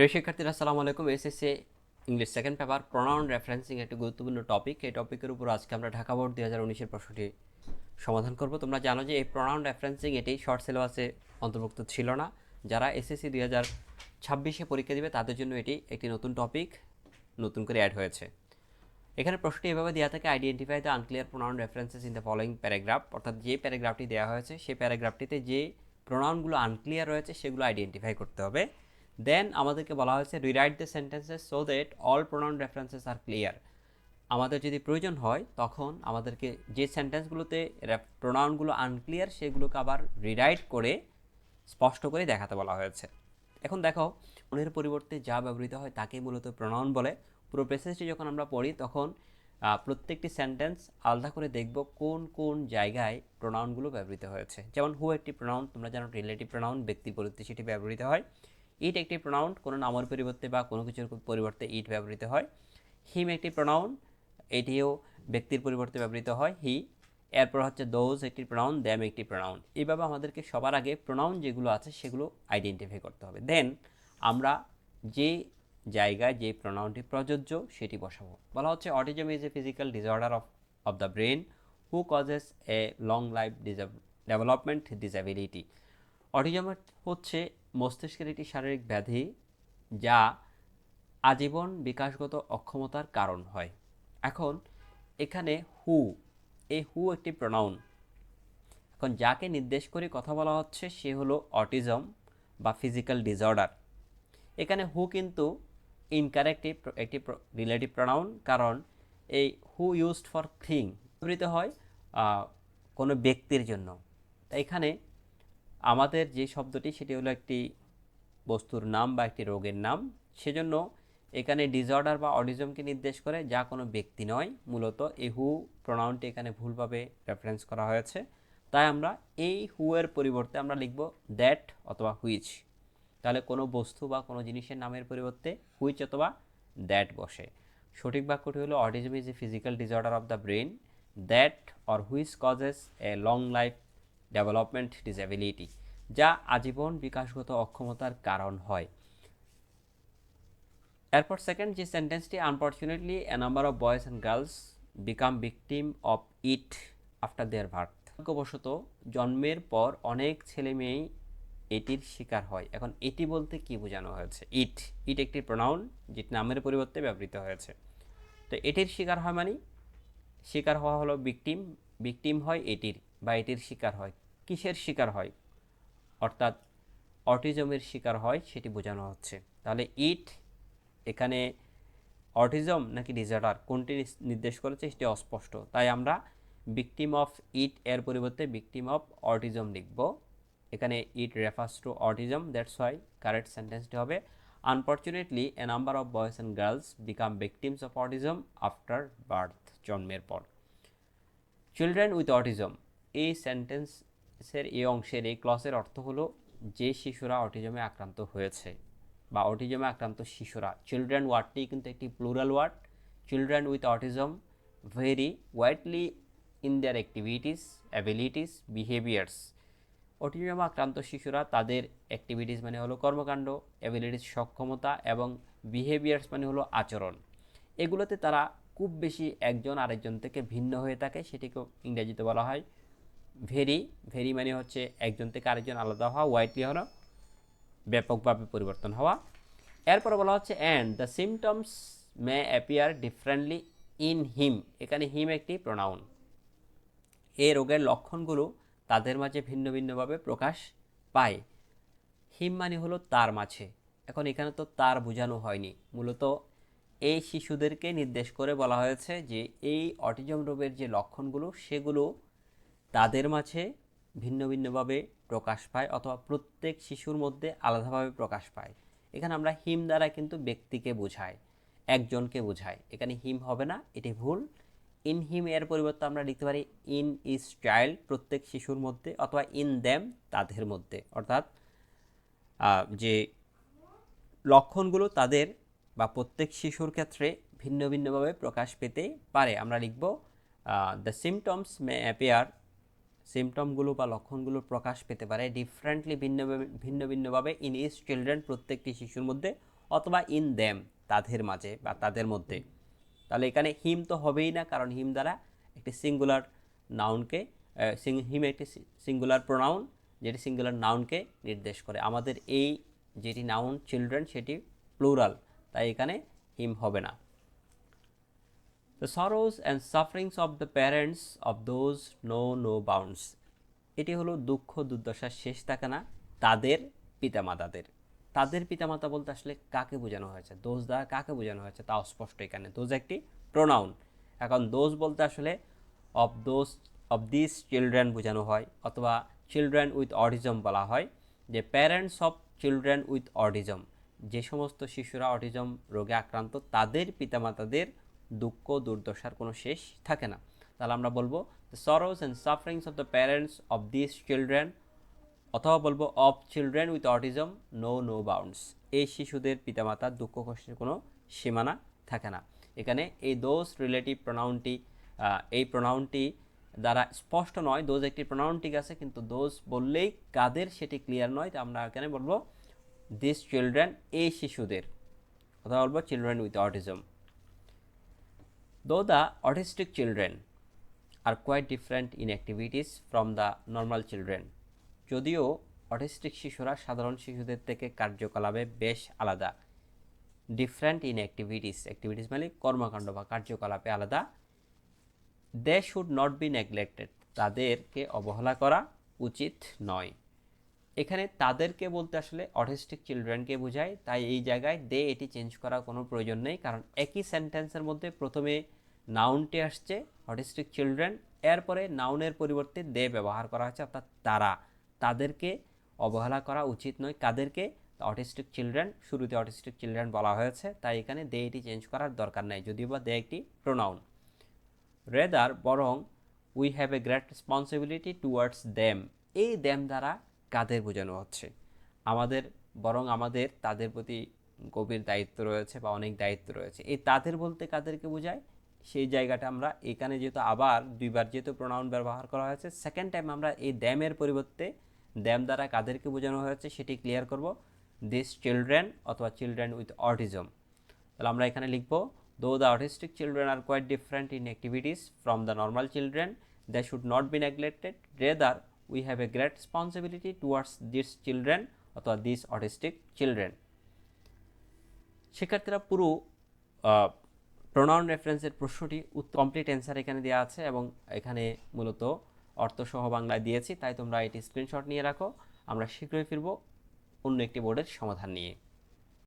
প্রিয় শিক্ষার্থীরা, আসসালামু আলাইকুম। SSC English second paper pronoun referencing একটি গুরুত্বপূর্ণ টপিক এই টপিকের উপর আজকে আমরা ঢাকা বোর্ড দুই হাজার উনিশের প্রশ্নটি সমাধান করব। তোমরা জানো যে এই প্রোনাউন রেফারেন্সিং এটি শর্ট সিলেবাসে অন্তর্ভুক্ত ছিল না। যারা এসএসসি দুই হাজার ছাব্বিশে পরীক্ষা দিবে, তাদের জন্য এটি একটি নতুন টপিক নতুন করে অ্যাড হয়েছে। এখানে প্রশ্নটি এভাবে দেওয়া থাকে identify the unclear pronoun references in the following paragraph অর্থাৎ যে প্যারাগ্রাফটি দেওয়া হয়েছে, সেই প্যারাগ্রাফটিতে যে প্রোনাউনগুলো আনক্লিয়ার রয়েছে, সেগুলো আইডেন্টিফাই করতে হবে। দেন আমাদেরকে বলা হয়েছে rewrite the sentences so that all pronoun references are clear আমাদের যদি প্রয়োজন হয়, তখন আমাদেরকে যে সেন্টেন্সগুলোতে প্রোনাউনগুলো আনক্লিয়ার সেগুলোকে আবার রিরাইট করে স্পষ্ট করে দেখাতে বলা হয়েছে। এখন দেখো মনের পরিবর্তে যা ব্যবহৃত হয়, তাকে মূলত প্রোনাউন বলে। পুরো প্রেসেসটি যখন আমরা পড়ি, তখন প্রত্যেকটি সেন্টেন্স আলাদা করে দেখব কোন কোন জায়গায় প্রোনাউনগুলো ব্যবহৃত হয়েছে। যেমন হু একটি প্রোনাউন তোমরা জানো রিলেটিভ প্রোনাউন ব্যক্তির পরিবর্তে সেটি ব্যবহৃত হয়। ইট একটি প্রোনাউন কোনো নামের পরিবর্তে বা কোনো কিছুর পরিবর্তে ইট ব্যবহৃত হয়। হিম একটি প্রোনাউন এটিও ব্যক্তির পরিবর্তে ব্যবহৃত হয়, হি। এরপর হচ্ছে দোজ একটি প্রোনাউন দ্যাম একটি প্রোনাউন এইভাবে আমাদেরকে সবার আগে প্রোনাউন যেগুলো আছে সেগুলো আইডেন্টিফাই করতে হবে। দেন আমরা যে জায়গায় যে প্রোনাউনটি প্রযোজ্য সেটি বসাবো। বলা হচ্ছে autism is a physical disorder of of the brain who causes a long life development disability autism হচ্ছে মস্তিষ্কের একটি শারীরিক ব্যাধি যা আজীবন বিকাশগত অক্ষমতার কারণ হয়। এখন এখানে হু, এই হু একটি প্রোনাউন এখন যাকে নির্দেশ করে কথা বলা হচ্ছে সে হলো অটিজম বা ফিজিক্যাল ডিসঅর্ডার এখানে হু কিন্তু ইনকারেক্ট একটি রিলেটিভ প্রোনাউন কারণ এই হু ইউজড ফর থিং ব্যবহৃত হয় কোনো ব্যক্তির জন্য। এখানে আমাদের যে শব্দটি, সেটি হলো একটি বস্তুর নাম বা একটি রোগের নাম। সেজন্য এখানে ডিসঅর্ডার বা অডিজমকে নির্দেশ করে যা কোনো ব্যক্তি নয়, মূলত এই হু প্রোনাউনটি এখানে ভুলভাবে রেফারেন্স করা হয়েছে। তাই আমরা এই হু এর পরিবর্তে আমরা লিখব দ্যাট অথবা হুইচ তাহলে কোনো বস্তু বা কোনো জিনিসের নামের পরিবর্তে হুইচ অথবা দ্যাট বসে। সঠিক বাক্যটি হলো autism is a physical disorder of the brain that or which causes a long life development disability যা আজীবন বিকাশগত অক্ষমতার কারণ হয়। এরপর সেকেন্ড যে সেন্টেন্সটি unfortunately a number of boys and girls become victim of it after their birth ভাগ্যবশত জন্মের পর অনেক ছেলে মেয়েই এটির শিকার হয়। এখন এটি বলতে কি বোঝানো হয়েছে? ইট ইট একটি প্রোনাউন যেটি নামের পরিবর্তে ব্যবহৃত হয়েছে। তো এটির শিকার হয় মানে? শিকার হওয়া হলো ভিকটিম ভিকটিম হয় এটির, বা এটির শিকার হয়। কিসের শিকার হয়? অর্থাৎ অটিজমের শিকার হয়, সেটি বোঝানো হচ্ছে। তাহলে ইট, এখানে অটিজম নাকি ডিসঅর্ডার, কোনটি নির্দেশ করেছে সেটি অস্পষ্ট। তাই আমরা ভিকটিম অফ ইট, এর পরিবর্তে ভিকটিম অফ অটিজম লিখব। এখানে it refers to autism, that's why correct সেন্টেন্সটি হবে, unfortunately, a number of boys and girls become victims of autism after birth, জন্মের পর। চিলড্রেন উইথ অটিজম, এই সেন্টেন্সের এই অংশের এই ক্লসের অর্থ হলো যে শিশুরা অটিজমে আক্রান্ত হয়েছে বা অটিজমে আক্রান্ত শিশুরা। চিলড্রেন ওয়ার্ডটি কিন্তু একটি plural word children with autism very widely in their activities abilities behaviours autism আক্রান্ত শিশুরা তাদের অ্যাক্টিভিটিস মানে হলো কর্মকাণ্ড অ্যাবিলিটিস সক্ষমতা এবং বিহেভিয়ার্স মানে হলো আচরণ। এগুলোতে তারা খুব বেশি একজন আরেকজন থেকে ভিন্ন হয়ে থাকে, সেটিকেও ইংরেজিতে বলা হয় ভেরি ভেরি মানে হচ্ছে একজন থেকে আরেকজন আলাদা হওয়া ওয়াইটলি হলো, ব্যাপকভাবে পরিবর্তন হওয়া। এরপর বলা হচ্ছে and the symptoms may appear differently in him এখানে হিম একটি প্রোনাউন এই রোগের লক্ষণগুলো তাদের মাঝে ভিন্ন ভিন্নভাবে প্রকাশ পায়। হিম মানে হলো তার মাঝে। এখন এখানে তো তার বোঝানো হয়নি। মূলত এই শিশুদেরকে নির্দেশ করে বলা হয়েছে যে, এই অটিজম রোগের যে লক্ষণগুলো, সেগুলো তাদের মাঝে ভিন্ন ভিন্নভাবে প্রকাশ পায় অথবা প্রত্যেক শিশুর মধ্যে আলাদাভাবে প্রকাশ পায়। এখানে আমরা হিম দ্বারা কিন্তু ব্যক্তিকে বোঝাই, একজনকে বোঝায় এখানে হিম হবে না, এটি ভুল। ইন হিম এর পরিবর্তে আমরা লিখতে পারি ইন ইজ চাইল্ড, প্রত্যেক শিশুর মধ্যে, অথবা ইন দ্যাম তাদের মধ্যে। অর্থাৎ যে লক্ষণগুলো তাদের বা প্রত্যেক শিশুর ক্ষেত্রে ভিন্ন ভিন্নভাবে প্রকাশ পেতে পারে। আমরা লিখব দ্য সিমটমস মে অ্যাপিয়ার সিমটমগুলো বা লক্ষণগুলো প্রকাশ পেতে পারে ডিফারেন্টলি ভিন্ন ভিন্ন ভিন্নভাবে ইন ইস চিলড্রেন প্রত্যেকটি শিশুর মধ্যে অথবা ইন দেম তাদের মাঝে বা তাদের মধ্যে। তাহলে এখানে হিম তো হবেই না, কারণ হিম দ্বারা একটি সিঙ্গুলার নাউনকে হিম একটি সিঙ্গুলার প্রোনাউন যেটি সিঙ্গুলার নাউনকে নির্দেশ করে। আমাদের এই যেটি নাউন চিলড্রেন সেটি প্লুরাল তাই এখানে হিম হবে না। The sorrows and sufferings of the parents of those know no bounds এটি হলো দুঃখ দুর্দশার শেষ থাকে না, তাদের পিতামাতাদের। তাদের পিতামাতা বলতে আসলে কাকে বোঝানো হয়েছে? দোষ দ্বারা কাকে বোঝানো হয়েছে? তা অস্পষ্ট এখানে। দোজ একটি প্রোনাউন এখন দোষ বলতে আসলে of those of this children বোঝানো হয়, অথবা চিলড্রেন উইথ অটিজম বলা হয়, যে parents of children with autism যে সমস্ত শিশুরা অটিজম রোগে আক্রান্ত, তাদের পিতামাতাদের দুঃখ, দুর্দশার কোনো শেষ থাকে না। তাহলে আমরা বলব the sorrows and sufferings of the parents of this children অথবা বলব of children with autism know no bounds এই শিশুদের পিতামাতার দুঃখ, কষ্টের কোনো সীমানা থাকে না। এখানে এই দোষ রিলেটিভ প্রোনাউনটি এই প্রোনাউনটি দ্বারা স্পষ্ট নয় দোজ একটি প্রোনাউন ঠিক আছে, কিন্তু দোজ বললেই কাদের সেটি ক্লিয়ার নয়, তো আমরা এখানে বলব দিস চিলড্রেন এই শিশুদের। অথবা বলব children with autism Though the autistic children are quite different in activities from the normal children, যদিও অটিস্টিক শিশুরা সাধারণ শিশুদের থেকে কার্যকলাপে বেশ আলাদা। ডিফারেন্ট ইন অ্যাক্টিভিটিস অ্যাক্টিভিটিস মানে কর্মকাণ্ড বা কার্যকলাপে আলাদা। They should not be neglected তাদেরকে অবহেলা করা উচিত নয়। এখানে তাদেরকে বলতে আসলে অটিস্টিক চিলড্রেনকে বোঝায়। তাই এই জায়গায় দে এটি চেঞ্জ করার কোনো প্রয়োজন নেই। কারণ একই সেন্টেন্সের মধ্যে প্রথমে নাউনটি আসছে, অটিস্টিক চিলড্রেন। এরপরে নাউনের পরিবর্তে দে ব্যবহার করা হচ্ছে অর্থাৎ তারা। তাদেরকে অবহেলা করা উচিত নয়। কাদেরকে? Autistic children. শুরুতে অটিস্টিক চিলড্রেন বলা হয়েছে, তাই এখানে দে এটি চেঞ্জ করার দরকার নেই, যদিও বা দে একটি প্রোনাউন রেদার বরং we have a great responsibility towards them এই দেম দ্বারা কাদের বোঝানো হচ্ছে? আমাদের, বরং আমাদের, তাদের প্রতি গভীর দায়িত্ব রয়েছে বা অনেক দায়িত্ব রয়েছে। এই তাদের বলতে কাদেরকে বোঝায়? সেই জায়গাটা আমরা, এখানে যেহেতু আবার দুইবার যেহেতু প্রোনাউন ব্যবহার করা হয়েছে সেকেন্ড টাইম আমরা এই দ্যামের পরিবর্তে দ্যাম দ্বারা কাদেরকে বোঝানো হয়েছে, সেটি ক্লিয়ার করব। দিস চিলড্রেন অথবা চিলড্রেন উইথ অটিজম তাহলে আমরা এখানে লিখব though the autistic children are quite different in activities from the normal children they should not be neglected rather we have a great responsibility towards this children অথবা this autistic children শিক্ষার্থীরা পুরো pronoun রেফারেন্সের প্রশ্নটি complete answer এখানে দেওয়া আছে এবং এখানে মূলত অর্থসহ বাংলায় দিয়েছি, তাই তোমরা এটি স্ক্রিনশট নিয়ে রাখো। আমরা শীঘ্রই ফিরবো অন্য একটি বোর্ডের সমাধান নিয়ে।